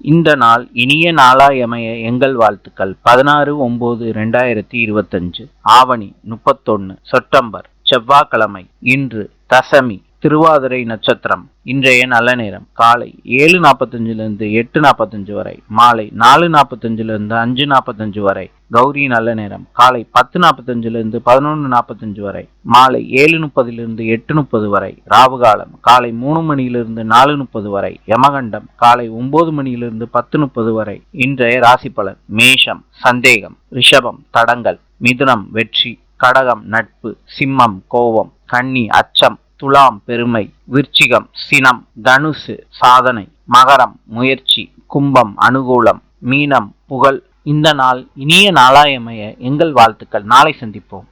இந்த நாள் இனிய நாளாயமைய எங்கள் வாழ்த்துக்கள். பதினாறு ஒன்பது ரெண்டாயிரத்தி இருபத்தஞ்சு ஆவணி முப்பத்தொன்னு செப்டம்பர் செவ்வாய்க்கிழமை இன்று தசமி திருவாதிரை நட்சத்திரம் இன்றைய நல்ல நேரம். காலை ஏழு நாற்பத்தஞ்சிலிருந்து எட்டு நாற்பத்தஞ்சு வரை மாலை நாலு நாற்பத்தஞ்சிலிருந்து அஞ்சு நாற்பத்தஞ்சு வரை கௌரி நல்ல நேரம். காலை பத்து நாற்பத்தஞ்சிலிருந்து பதினொன்று நாற்பத்தஞ்சு வரை மாலை ஏழு முப்பதிலிருந்து எட்டு முப்பது வரை ராவுகாலம் காலை மூணு மணியிலிருந்து நாலு முப்பது வரை யமகண்டம். காலை ஒன்பது மணியிலிருந்து பத்து முப்பது வரை இன்றைய ராசி பலன் மேஷம் சந்தேகம் ரிஷபம் தடங்கள் மிதுனம் வெற்றி கடகம் நட்பு சிம்மம் கோபம் கன்னி அச்சம் துலாம் பெருமை விருச்சிகம் சினம் தனுசு சாதனை மகரம் முயற்சி கும்பம் அனுகூலம் மீனம் புகழ். இந்த நாள் இனிய நாளாயமைய எங்கள் வாழ்த்துக்கள். நாளை சந்திப்போம்.